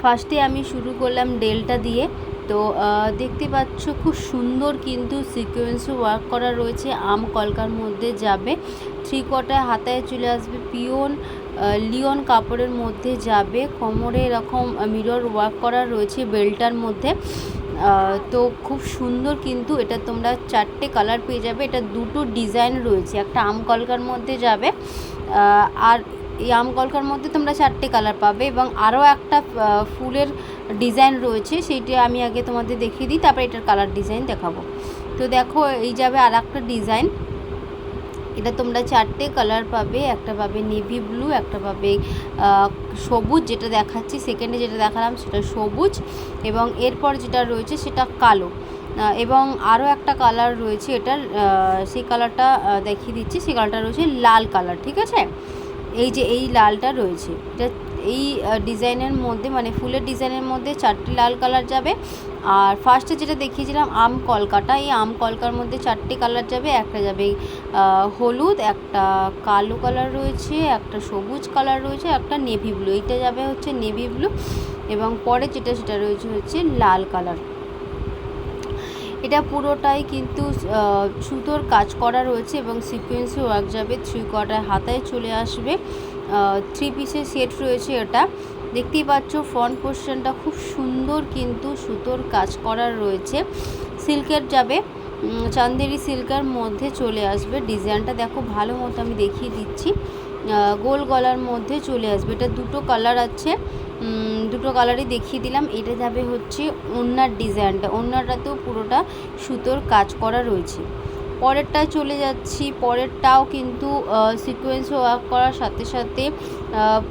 ফার্স্টে আমি শুরু করলাম ডেলটা দিয়ে। তো দেখতে পাচ্ছ খুব সুন্দর কিন্তু সিকোয়েন্সে ওয়ার্ক করা রয়েছে। আম কলকার মধ্যে যাবে। থ্রি কোয়ার্টার হাতায় চলে আসবে। পিওন লিওন কাপড়ের মধ্যে যাবে। কোমরে এরকম মিরর ওয়ার্ক করা রয়েছে বেল্টার মধ্যে। তো খুব সুন্দর কিন্তু এটা তোমরা চারটে কালার পেয়ে যাবে। এটা দুটো ডিজাইন রয়েছে। একটা আম কলকার মধ্যে যাবে আর এই আম কলকার মধ্যে তোমরা চারটে কালার পাবে এবং আরও একটা ফুলের ডিজাইন রয়েছে, সেইটা আমি আগে তোমাদের দেখিয়ে দিই, তারপরে এটার কালার ডিজাইন দেখাবো। তো দেখো, এই যাবে আর একটা ডিজাইন এটা তোমরা চারটে কালার পাবে, একটা পাবে নেভি ব্লু একটা পাবে সবুজ, যেটা দেখাচ্ছি সেকেন্ডে যেটা দেখালাম সেটা সবুজ, এবং এরপর যেটা রয়েছে সেটা কালো। এবং আরও একটা কালার রয়েছে এটার সেই কালারটা দেখিয়ে দিচ্ছি, সেই কালারটা রয়েছে লাল কালার ঠিক আছে? এই যে এই লালটা রয়েছে, এটা এই ডিজাইনের মধ্যে মানে ফুলের ডিজাইনের মধ্যে চারটি লাল কালার যাবে। আর ফার্স্টে যেটা দেখিয়েছিলাম, আম কলকাটা, এই আম কলকার মধ্যে চারটি কালার যাবে। একটা যাবে হলুদ, একটা কালো কালার রয়েছে, একটা সবুজ কালার রয়েছে, একটা নেভি ব্লু এইটা যাবে হচ্ছে নেভি ব্লু এবং পরে যেটা, সেটা রয়েছে হচ্ছে লাল কালার। এটা পুরোটাই কিন্তু সুতোর কাজ করা রয়েছে এবং সিকোয়েন্সে ওয়ার্ক যাবে, থ্রি কোয়ার্টার হাতায় চলে আসবে। থ্রি পিসের সেট রয়েছে এটা। দেখতেই পাচ্ছ, ফ্রন্ট পোর্শনটা খুব সুন্দর কিন্তু সুতোর কাজ করা রয়েছে। সিল্কের যাবে চান্দেরি সিল্কের মধ্যে চলে আসবে। ডিজাইনটা দেখো ভালো মতো আমি দেখিয়ে দিচ্ছি। গোল গলার মধ্যে চলে আসবে। এটা দুটো কালার আছে। দুটো কালারই দেখিয়ে দিলাম। এটা যাবে হচ্ছে ওড়নার ডিজাইনটা। ওড়নাটাতেও পুরোটা সুতোর কাজ করা রয়েছে। পরেরটায় চলে যাচ্ছি। পরেরটাও কিন্তু সিকোয়েন্স ওয়ার্ক করার সাথে সাথে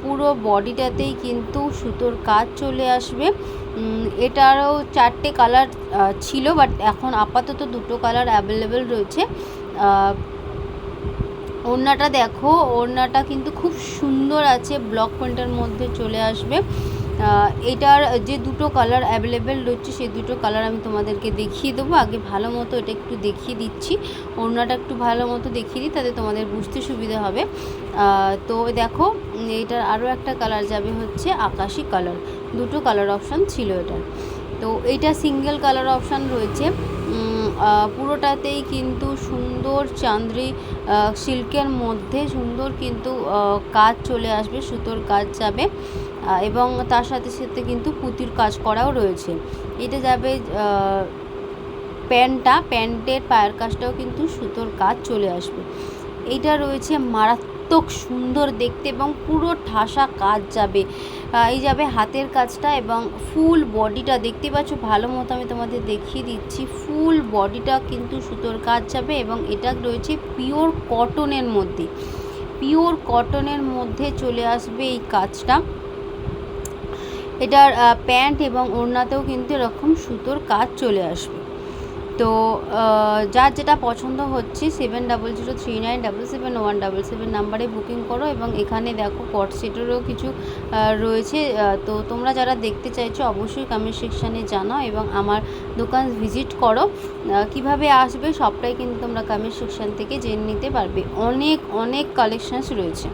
পুরো বডিটাতেই কিন্তু সুতোর কাজ চলে আসবে। এটারও চারটে কালার ছিল বাট এখন আপাতত দুটো কালার অ্যাভেলেবেল রয়েছে। ওড়নাটা দেখো, ওড়নাটা কিন্তু খুব সুন্দর আছে ব্লক প্রিন্টের মধ্যে চলে আসবে। এটার যে দুটো কালার অ্যাভেলেবেল রয়েছে সেই দুটো কালার আমি তোমাদেরকে দেখিয়ে দেবো। আগে ভালো মতো এটা একটু দেখিয়ে দিচ্ছি। ওড়নাটা একটু ভালো মতো দেখিয়ে দিই, তাতে তোমাদের বুঝতে সুবিধা হবে। তো দেখো, এটার আরও একটা কালার যাবে হচ্ছে আকাশি কালার দুটো কালার অপশান ছিল এটার। তো এটা সিঙ্গেল কালার অপশান রয়েছে। পুরোটাতেই কিন্তু সুন্দর চান্দ্রি সিল্কের মধ্যে সুন্দর কিন্তু কাজ চলে আসবে, সুতোর কাজ যাবে এবং তার সাথে সাথে কিন্তু পুঁতির কাজ করাও রয়েছে। এটা যাবে প্যান্টটা, প্যান্টের পায়ের কাজটাও কিন্তু সুতোর কাজ চলে আসবে। এইটা রয়েছে মারাত্মক সুন্দর দেখতে এবং পুরো ঠাসা কাজ যাবে। এই যাবে হাতের কাজটা এবং ফুল বডিটা দেখতে পাচ্ছ, ভালো মতো আমি তোমাদের দেখিয়ে দিচ্ছি। ফুল বডিটা কিন্তু সুতোর কাজ যাবে এবং এটা রয়েছে পিওর কটনের মধ্যে। পিওর কটনের মধ্যে চলে আসবে এই কাজটা। এটার প্যান্ট এবং ওড়নাতেও কিন্তু এরকম সুতোর কাজ চলে আসবে। তো যার যেটা পছন্দ হচ্ছে seven double zero three nine double seven one double seven নাম্বারে বুকিং করো এবং এখানে দেখো কট সেটেরও কিছু রয়েছে। তো তোমরা যারা দেখতে চাইছো অবশ্যই কমেন্ট সেকশানে জানাও এবং আমার দোকান ভিজিট করো। কীভাবে আসবে সবটাই কিন্তু তোমরা কমেন্ট সেকশান থেকে জেনে নিতে পারবে। অনেক অনেক কালেকশানস রয়েছে।